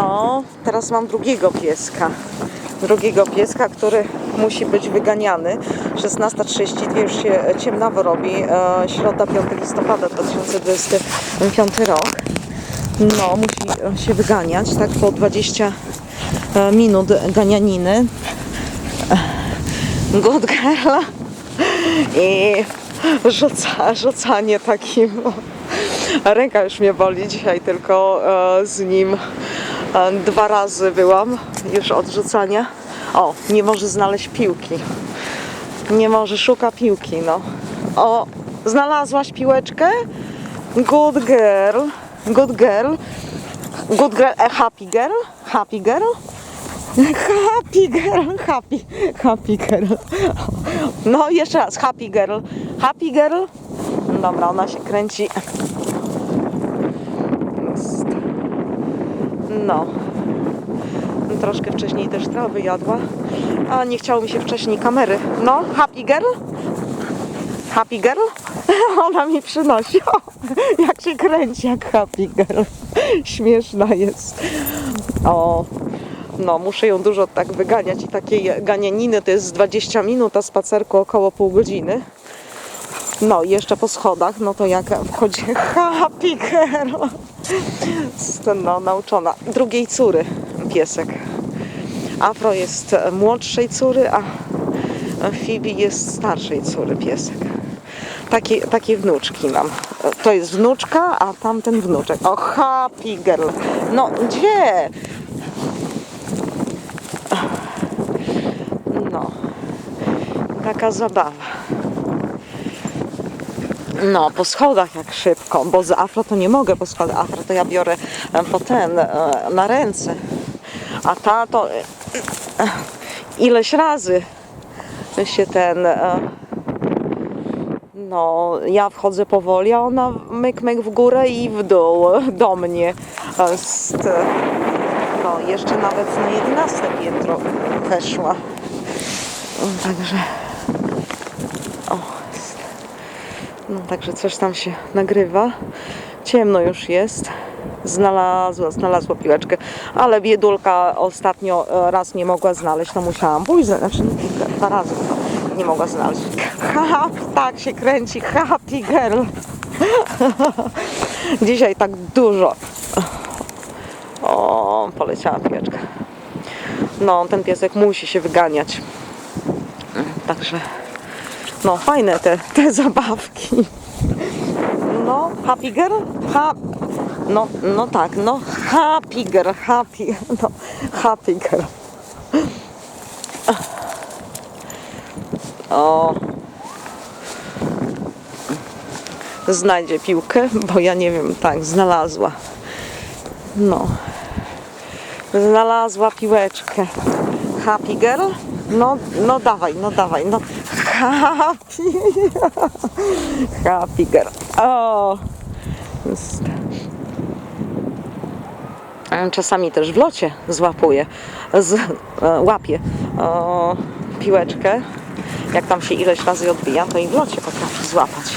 No, teraz mam drugiego pieska. Drugiego pieska, który musi być wyganiany. 16.32 już się ciemnawo robi. E, środa 5 listopada 2025 rok. No, musi się wyganiać, tak po 20 e, minut ganianiny. Good girl. I rzuca, rzucanie takim. Ręka już mnie boli dzisiaj, tylko e, z nim dwa razy byłam już od rzucania. O, nie może znaleźć piłki. Nie może, szuka piłki, no. O, znalazłaś piłeczkę? Good girl. Good girl. Good girl, a happy girl? Happy girl? Happy girl, happy, happy girl. No, jeszcze raz, happy girl. Happy girl. Dobra, ona się kręci. No. Troszkę wcześniej też trawy jadła, a nie chciało mi się wcześniej kamery. No, happy girl? Happy girl? Ona mi przynosi. O, jak się kręci jak happy girl. Śmieszna jest. O, no, muszę ją dużo tak wyganiać i takiej ganianiny to jest 20 minut, a spacerku około pół godziny. No, i jeszcze po schodach, no to jak wchodzi happy girl. No, nauczona. Drugiej córy piesek. Afro jest młodszej córy, a Phoebe jest starszej córy piesek. Takie, takie wnuczki mam. To jest wnuczka, a tamten wnuczek. O, happy girl. No, gdzie? No, taka zabawa. No, po schodach jak szybko, bo z afro to nie mogę po schodach. Afro to ja biorę po ten, e, na ręce. A ta to e, e, ileś razy się ten. No, ja wchodzę powoli, a ona myk, myk w górę i w dół do mnie. No, jeszcze nawet na 11 piętro weszła. Także. O, jest. No, także coś tam się nagrywa. Ciemno już jest. Znalazła, znalazła piłeczkę, ale biedulka ostatnio e, raz nie mogła znaleźć, to musiałam pójść, znaczy no, dwa razy to nie mogła znaleźć. Ha, tak się kręci, happy girl. Dzisiaj tak dużo. O, poleciała piłeczka. No, ten piesek musi się wyganiać. Także, no, fajne te, te zabawki. No, happy girl? Ha no, no tak, no, happy girl, happy, no, happy girl. O. Znajdzie piłkę, bo ja nie wiem, tak, znalazła. No. Znalazła piłeczkę. Happy girl? No, no dawaj, no dawaj, no. Happy. Happy girl. O. Czasami też w locie złapuje, z, e, łapie o, piłeczkę. Jak tam się ileś razy odbija, to i w locie potrafi złapać.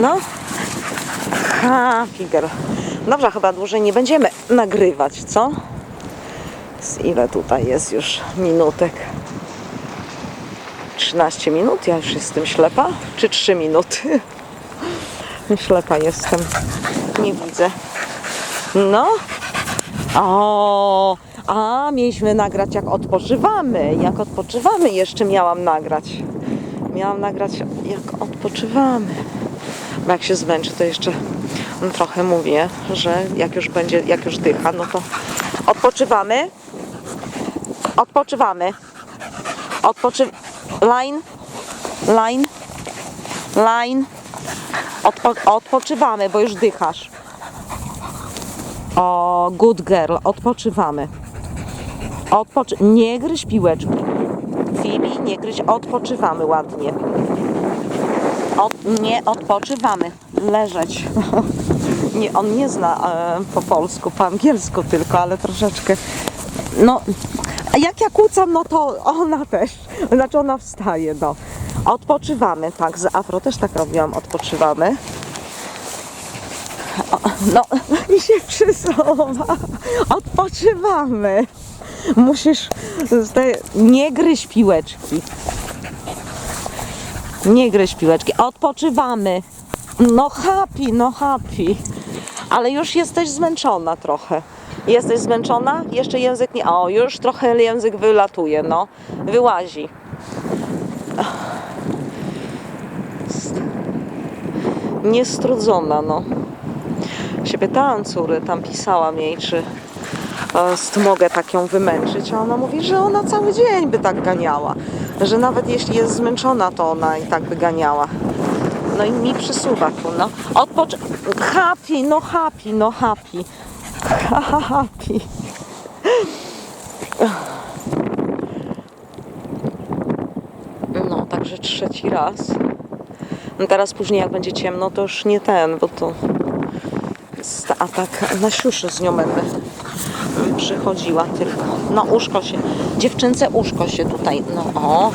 No. Happy girl. Dobrze, chyba dłużej nie będziemy nagrywać, co? Z ile tutaj jest już minutek? 13 minut? Ja już jestem ślepa? Czy 3 minuty? Ślepa jestem. Nie widzę. No. O, a mieliśmy nagrać jak odpoczywamy. Jak odpoczywamy jeszcze miałam nagrać. Miałam nagrać jak odpoczywamy. Bo jak się zmęczy, to jeszcze mm, trochę mówię, że jak już będzie, jak już dycha, no to odpoczywamy. Odpoczywamy. Odpoczy... Line. Line. Line. Odpo... Odpoczywamy, bo już dychasz. O, good girl, odpoczywamy. Odpoczy... Nie gryź piłeczki. Fibi, nie gryź, odpoczywamy ładnie. Od... Nie odpoczywamy. Leżeć. nie, on nie zna e, po polsku, po angielsku tylko, ale troszeczkę. No, a jak ja kłócam, no to ona też. Znaczy ona wstaje, no. Odpoczywamy, tak, z afro też tak robiłam, odpoczywamy. O, No, i się przysuwa. Odpoczywamy. Musisz nie gryź piłeczki. Nie gryź piłeczki. Odpoczywamy. No happy, no happy. Ale już jesteś zmęczona trochę. Jesteś zmęczona? Jeszcze język nie. O, już trochę język wylatuje, no. Wyłazi. Niestrudzona, no. Się pytałam córy, tam pisałam jej, czy e, mogę tak ją wymęczyć, a ona mówi, że ona cały dzień by tak ganiała. Że nawet jeśli jest zmęczona, to ona i tak by ganiała. No i mi przysuwa tu, no. Odpocz... Happy, no happy, no happy. Happy. No, także trzeci raz. No teraz później jak będzie ciemno, to już nie ten, bo to jest atak na siuszy z nią będę przychodziła tylko. No uszko się, dziewczynce uszko się tutaj, no o.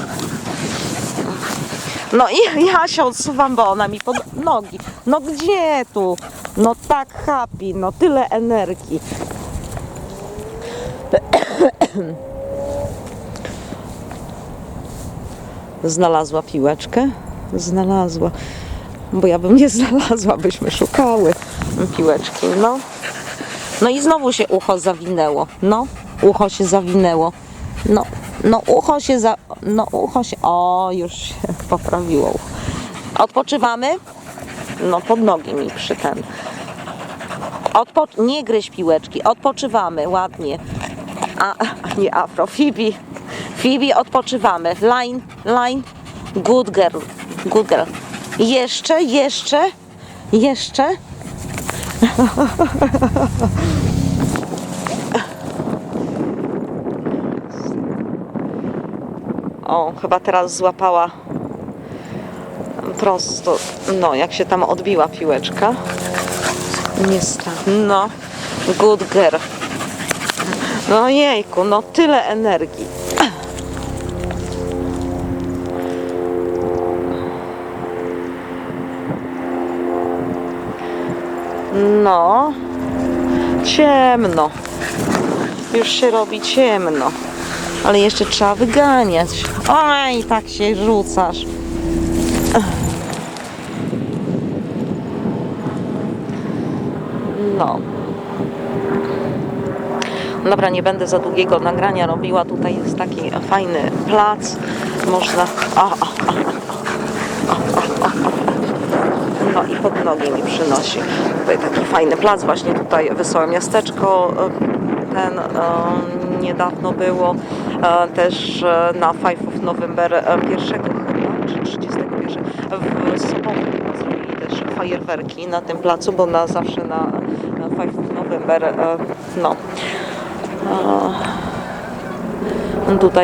No i ja się odsuwam, bo ona mi pod nogi. No gdzie tu? No tak happy, no tyle energii. Znalazła piłeczkę? Znalazła. Bo ja bym nie znalazła, byśmy szukały piłeczki. No. No i znowu się ucho zawinęło. No, ucho się zawinęło. No, no ucho się za... No ucho się... O, już się poprawiło. Odpoczywamy? No pod nogi mi przy ten. Odpo... Nie gryź piłeczki. Odpoczywamy, ładnie. A, nie afro. Phoebe. Phoebe, odpoczywamy. Line, line. Good girl. Good girl. Jeszcze, jeszcze, jeszcze. O, chyba teraz złapała prosto, no, jak się tam odbiła piłeczka. Niestety. No, good girl. No jejku, no tyle energii. No, ciemno. Już się robi ciemno. Ale jeszcze trzeba wyganiać. Oj, tak się rzucasz. No. Dobra, nie będę za długiego nagrania robiła. Tutaj jest taki fajny plac. Można. No i pod nogi mi przynosi. Tutaj taki fajny plac, właśnie tutaj Wesołe Miasteczko ten e, niedawno było. E, też e, na 5 of November e, 1 chyba, czy 31 w sobotę zrobili też fajerwerki na tym placu, bo na zawsze na 5 of November e, no. E, tutaj